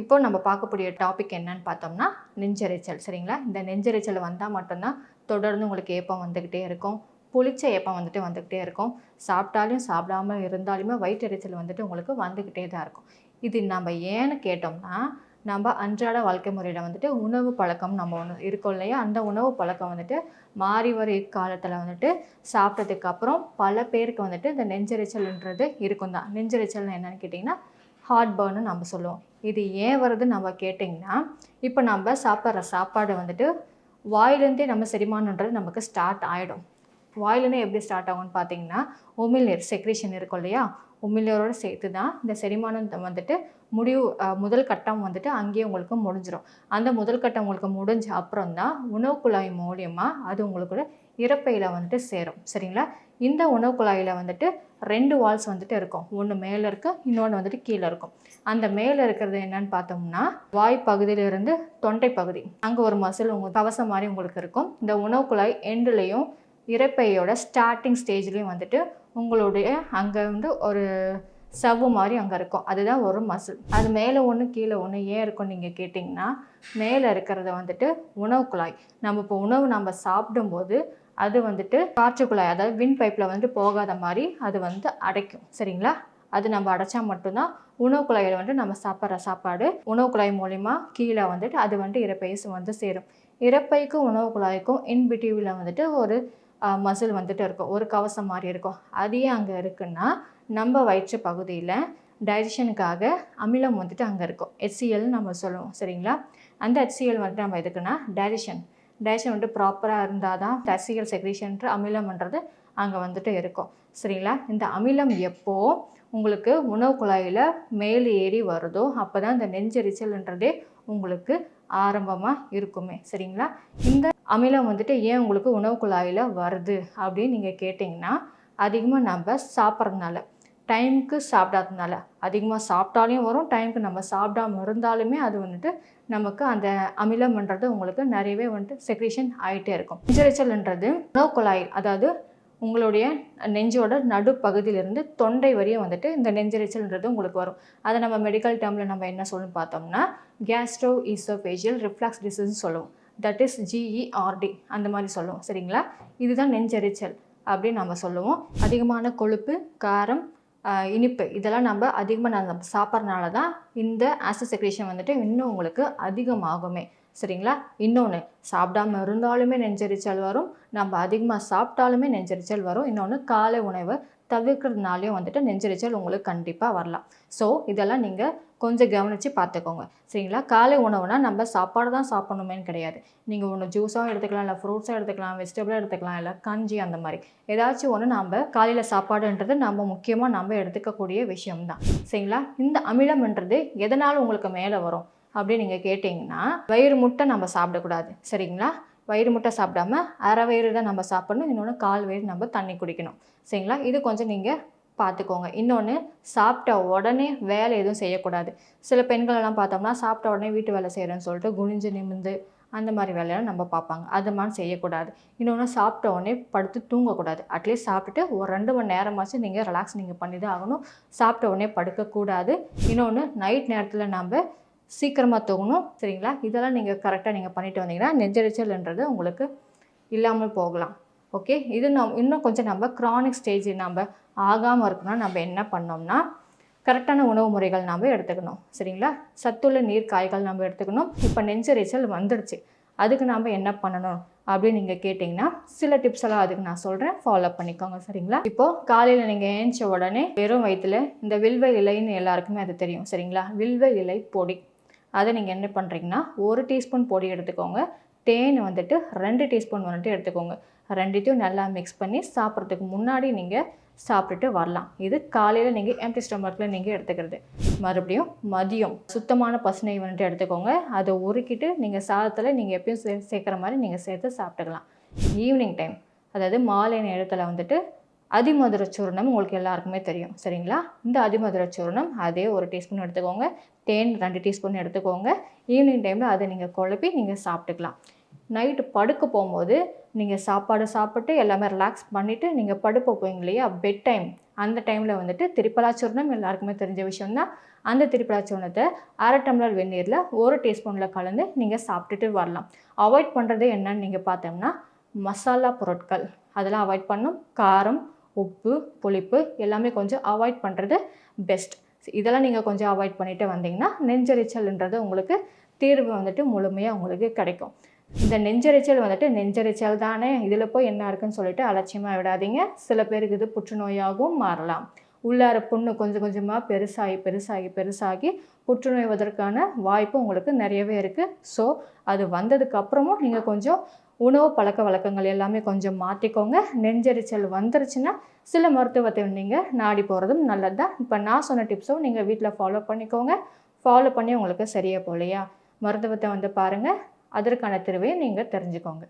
இப்போ நம்ம பார்க்கக்கூடிய டாபிக் என்னன்னு பார்த்தோம்னா நெஞ்சரிச்சல். சரிங்களா? இந்த நெஞ்சரிச்சல் வந்தால் மட்டும்தான் தொடர்ந்து உங்களுக்கு ஏப்பம் வந்துக்கிட்டே இருக்கும். புளிச்ச ஏப்பம் வந்துட்டு வந்துக்கிட்டே இருக்கும். சாப்பிட்டாலும் சாப்பிடாம இருந்தாலுமே வயிற்றெரிச்சல் வந்துட்டு உங்களுக்கு வந்துக்கிட்டே தான் இருக்கும். இது நம்ம ஏன்னு கேட்டோம்னா நம்ம அன்றாட வாழ்க்கை முறையில் வந்துட்டு உணவு பழக்கம் நம்ம ஒன்று இருக்கோம் இல்லையா? அந்த உணவு பழக்கம் வந்துட்டு மாறி வர காலத்தில் வந்துட்டு சாப்பிட்டதுக்கு அப்புறம் பல பேருக்கு வந்துட்டு இந்த நெஞ்சரிச்சல்ன்றது இருக்கும் தான் நெஞ்சரிச்சல்னு என்னன்னு கேட்டிங்கன்னா ஹார்ட் பர்னு நம்ம சொல்லுவோம். இது ஏன் வருது நம்ம கேட்டிங்கன்னா இப்போ நம்ம சாப்பிட்ற சாப்பாடு வந்துட்டு வாயிலேருந்தே நம்ம செரிமானன்றது நமக்கு ஸ்டார்ட் ஆகிடும் வாயிலேருந்து எப்படி ஸ்டார்ட் ஆகும்னு பார்த்தீங்கன்னா உமிழ்நீர் செக்ரேஷன் இருக்கும் இல்லையா? உமிழ்நீரோடு சேர்த்து தான் இந்த செரிமானம் வந்துட்டு முடிவு முதல் கட்டம் வந்துட்டு அங்கேயே உங்களுக்கு முடிஞ்சிடும் அந்த முதல் கட்டம் உங்களுக்கு முடிஞ்ச அப்புறம் தான் உணவு குழாய் மூலியமாக அது உங்களுக்கு இறப்பையில் வந்துட்டு சேரும். சரிங்களா? இந்த உணவு குழாயில் வந்துட்டு ரெண்டு வால்ஸ் வந்துட்டு இருக்கும். ஒன்று மேலே இருக்கும் இன்னொன்று வந்துட்டு கீழே இருக்கும். அந்த மேலே இருக்கிறது என்னன்னு பார்த்தோம்னா வாய் பகுதியிலிருந்து தொண்டை பகுதி. அங்கே ஒரு மசில் உங்கள் கவசம் மாதிரி உங்களுக்கு இருக்கும். இந்த உணவு குழாய் எண்டுலேயும் இறப்பையோட ஸ்டார்டிங் ஸ்டேஜ்லேயும் வந்துட்டு உங்களுடைய அங்கே வந்து ஒரு சவ்வு மாதிரி அங்கே இருக்கும். அதுதான் ஒரு மசில் அது மேலே ஒன்று கீழே ஒன்று ஏன் இருக்கும் நீங்கள் கேட்டிங்கன்னா மேலே இருக்கிறத வந்துட்டு உணவு குழாய். நம்ம இப்போ உணவு நம்ம சாப்பிடும்போது அது வந்துட்டு காற்று குழாய் அதாவது வின் பைப்பில் வந்துட்டு போகாத மாதிரி அது வந்து அடைக்கும். சரிங்களா? அது நம்ம அடைச்சா மட்டும்தான் உணவு குழாயில் வந்துட்டு நம்ம சாப்பிட்ற சாப்பாடு உணவு குழாய் மூலிமா கீழே வந்துட்டு அது வந்துட்டு இறப்பையும் வந்து சேரும். இறப்பைக்கும் உணவு குழாய்க்கும் இன்பிட்டிவில் வந்துட்டு ஒரு மசில் வந்துட்டு இருக்கும். ஒரு கவசம் மாதிரி இருக்கும். அதையே அங்கே இருக்குன்னா நம்ம வயிற்று பகுதியில் டைஜஷனுக்காக அமிலம் வந்துட்டு அங்கே இருக்கும். ஹெச்சிஎல்னு நம்ம சொல்லுவோம். சரிங்களா? அந்த ஹெச்சிஎல் வந்துட்டு நம்ம எதுக்குன்னா டைஜஷன் டைஜஷன் வந்துட்டு ப்ராப்பராக இருந்தால் தான் ரசிகல் செக்ரீஷன்ற அமிலம்ன்றது அங்கே வந்துட்டு இருக்கும். சரிங்களா? இந்த அமிலம் எப்போ உங்களுக்கு உணவு குழாயில் மேல் ஏறி வருதோ அப்போ தான் இந்த நெஞ்செரிச்சல்ன்றதே உங்களுக்கு ஆரம்பமாக இருக்குமே. சரிங்களா? இந்த அமிலம் வந்துட்டு ஏன் உங்களுக்கு உணவு குழாயில் வருது அப்படின்னு நீங்கள் கேட்டிங்கன்னா அதிகமாக நம்ம சாப்பிட்றதுனால. டைமுக்கு சாப்பிடாததுனால. அதிகமாக சாப்பிட்டாலையும் வரும் டைமுக்கு நம்ம சாப்பிடாம இருந்தாலுமே அது வந்துட்டு நமக்கு அந்த அமிலம்ன்றது உங்களுக்கு நிறையவே வந்துட்டு செக்ரேஷன் ஆகிட்டே இருக்கும். நெஞ்சரிச்சல்ன்றது உணவு குழாய் அதாவது உங்களுடைய நெஞ்சோட நடுப்பகுதியிலிருந்து தொண்டை வரையும் வந்துட்டு இந்த நெஞ்சரிச்சல்ன்றது உங்களுக்கு வரும். அதை நம்ம மெடிக்கல் டேர்மில் நம்ம என்ன சொல்லணும்னு பார்த்தோம்னா கேஸ்ட்ரோ ஈசோஃபேஜியல் ரிஃப்ளாக்ஸ் டிசீஸ் சொல்லுவோம். தட் இஸ் ஜிஇஆர்டி அந்த மாதிரி சொல்லுவோம். சரிங்களா? இதுதான் நெஞ்சரிச்சல் அப்படின்னு நம்ம சொல்லுவோம். அதிகமான கொழுப்பு காரம் இனிப்பு. இதெல்லாம் நம்ம அதிகமாக நம்ம சாப்பிட்றனால தான் இந்த ஆசிட் செக்ரேஷன் வந்துட்டு இன்னும் உங்களுக்கு அதிகமாகுமே. சரிங்களா? இன்னொன்று சாப்பிடாம இருந்தாலுமே நெஞ்சரிச்சல் வரும். நம்ம அதிகமாக சாப்பிட்டாலுமே நெஞ்சரிச்சல் வரும். இன்னொன்று காலை உணவு தவிர்க்கிறதுனாலையும் வந்துட்டு நெஞ்சரிச்சல் உங்களுக்கு கண்டிப்பாக வரலாம். ஸோ இதெல்லாம் நீங்கள் கொஞ்சம் கவனித்து பார்த்துக்கோங்க சரிங்களா? காலை உணவுனா நம்ம சாப்பாடு தான் சாப்பிடணுமேனு கிடையாது. நீங்கள் ஒன்று ஜூஸாக எடுத்துக்கலாம் இல்லை ஃப்ரூட்ஸாக எடுத்துக்கலாம் வெஜிடபிளாக எடுத்துக்கலாம் இல்லை கஞ்சி அந்த மாதிரி. ஏதாச்சும் ஒன்று நம்ம காலையில் சாப்பாடுன்றது நம்ம முக்கியமாக நம்ம எடுத்துக்கக்கூடிய விஷயம்தான். சரிங்களா? இந்த அமிலம்ன்றது எதனால் உங்களுக்கு மேலே வரும்? அப்படின்னு நீங்கள் கேட்டிங்கன்னா வயிறு முட்டை நம்ம சாப்பிடக்கூடாது. சரிங்களா? வயிறு முட்டை சாப்பிடாம அரை வயிறு தான் நம்ம சாப்பிடணும். இன்னொன்று கால் வயிறு நம்ம தண்ணி குடிக்கணும். சரிங்களா? இது கொஞ்சம் நீங்கள் பார்த்துக்கோங்க. இன்னொன்று சாப்பிட்ட உடனே வேலை எதுவும் செய்யக்கூடாது. சில பெண்களெல்லாம் பார்த்தோம்னா சாப்பிட்ட உடனே வீட்டு வேலை செய்கிறேன்னு சொல்லிட்டு குனிஞ்சு நிமிந்து அந்த மாதிரி வேலையெல்லாம் நம்ம பார்ப்பாங்க. அது மாதிரி செய்யக்கூடாது. இன்னொன்று சாப்பிட்ட உடனே படுத்து தூங்கக்கூடாது. அட்லீஸ்ட் சாப்பிட்டுட்டு ஒரு ரெண்டு மணி நேரமாச்சும் நீங்கள் ரிலாக்ஸ் நீங்கள் பண்ணி தான் ஆகணும். சாப்பிட்ட உடனே படுக்கக்கூடாது. இன்னொன்று நைட் நேரத்தில் நம்ம சீக்கிரமாக தூங்கணும் சரிங்களா? இதெல்லாம் நீங்கள் கரெக்டாக நீங்கள் பண்ணிட்டு வந்தீங்கன்னா நெஞ்சரிச்சல்ன்றது உங்களுக்கு இல்லாமல் போகலாம். ஓகே இது நம் இன்னும் கொஞ்சம் நம்ம க்ரானிக் ஸ்டேஜ் நம்ம ஆகாமல் இருக்கணும்னா நம்ம என்ன பண்ணோம்னா கரெக்டான உணவு முறைகள் நாம் எடுத்துக்கணும் சரிங்களா? சத்துள்ள நீர் காய்கள் நம்ம எடுத்துக்கணும். இப்போ நெஞ்சரிச்சல் வந்துடுச்சு. அதுக்கு நாம் என்ன பண்ணணும் அப்படின்னு நீங்கள் கேட்டிங்கன்னா சில டிப்ஸ் எல்லாம் அதுக்கு நான் சொல்கிறேன் ஃபாலோ பண்ணிக்கோங்க சரிங்களா? இப்போது காலையில் நீங்கள் ஏஞ்ச உடனே வெறும் வயிற்றுல இந்த வில்வ இலைன்னு எல்லாருக்குமே அது தெரியும் சரிங்களா? வில்வ இலை பொடி. அதை நீங்கள் என்ன பண்ணுறீங்கன்னா ஒரு டீஸ்பூன் பொடி எடுத்துக்கோங்க. தேன் வந்துட்டு ரெண்டு டீஸ்பூன் வந்துட்டு எடுத்துக்கோங்க. ரெண்டுத்தையும் நல்லா மிக்ஸ் பண்ணி சாப்பிட்றதுக்கு முன்னாடி நீங்கள் சாப்பிட்டுட்டு வரலாம். இது காலையில் நீங்கள் எம்டி ஸ்டொமக்கில் நீங்கள் எடுத்துக்கிறது. மறுபடியும் மதியம் சுத்தமான பசுனை வந்துட்டு எடுத்துக்கோங்க. அதை உருக்கிட்டு நீங்கள் சாதத்தில் நீங்கள் எப்பயும் சே சேர்க்குற மாதிரி நீங்கள் சேர்த்து சாப்பிட்டுக்கலாம். ஈவினிங் டைம் அதாவது மாலை நேரத்தில் வந்துட்டு அதிமதுர சூர்ணம் உங்களுக்கு எல்லாருக்குமே தெரியும். சரிங்களா? இந்த அதிமதுர சூர்ணம் அதே ஒரு டீஸ்பூன் எடுத்துக்கோங்க. தேன் ரெண்டு டீஸ்பூன் எடுத்துக்கோங்க. ஈவினிங் டைமில் அதை நீங்கள் குழப்பி நீங்கள் சாப்பிட்டுக்கலாம். நைட்டு படுக்க போகும்போது நீங்கள் சாப்பாடு சாப்பிட்டு எல்லாமே ரிலாக்ஸ் பண்ணிவிட்டு நீங்கள் படுப்ப போவீங்க இல்லையா? பெட் டைம் அந்த டைமில் வந்துட்டு திரிப்பலாச்சூர்ணம் எல்லாருக்குமே தெரிஞ்ச விஷயம்தான். அந்த திரிப்பலாச்சூர்ணத்தை அரை டம்ளர் வெந்நீரில் ஒரு டீஸ்பூனில் கலந்து நீங்கள் சாப்பிட்டுட்டு வரலாம். அவாய்ட் பண்ணுறது என்னன்னு நீங்கள் பார்த்தோம்னா மசாலா பொருட்கள். அதெல்லாம் அவாய்ட் பண்ணும். காரம் உப்பு புளிப்பு எல்லாமே கொஞ்சம் அவாய்ட் பண்ணுறது பெஸ்ட் இதெல்லாம் நீங்கள் கொஞ்சம் அவாய்ட் பண்ணிட்டு வந்தீங்கன்னா நெஞ்சரிச்சல்ன்றது உங்களுக்கு தீர்வு வந்துட்டு முழுமையாக உங்களுக்கு கிடைக்கும். இந்த நெஞ்சரிச்சல் வந்துட்டு நெஞ்சரிச்சல் தானே. இதில் போய் என்ன இருக்குன்னு சொல்லிட்டு அலட்சியமாக விடாதீங்க. சில பேருக்கு இது புற்றுநோயாகவும் மாறலாம். உள்ளார புண்ணு கொஞ்சம் கொஞ்சமாக பெருசாகி பெருசாகி பெருசாகி புற்றுநோய்வதற்கான வாய்ப்பு உங்களுக்கு நிறையவே இருக்குது ஸோ அது வந்ததுக்கப்புறமும் நீங்கள் கொஞ்சம் உணவு பழக்க வழக்கங்கள் எல்லாமே கொஞ்சம் மாற்றிக்கோங்க நெஞ்செரிச்சல் வந்துருச்சுன்னா சில மருத்துவத்தை நீங்கள் நாடி போகிறதும் நல்லது தான் இப்போ நான் சொன்ன டிப்ஸும் நீங்கள் வீட்டில் ஃபாலோ பண்ணிக்கோங்க. ஃபாலோ பண்ணி உங்களுக்கு சரியாக போகலையா? மருத்துவத்தை வந்து பாருங்கள் அதற்கான தீர்வையும் நீங்கள் தெரிஞ்சுக்கோங்க.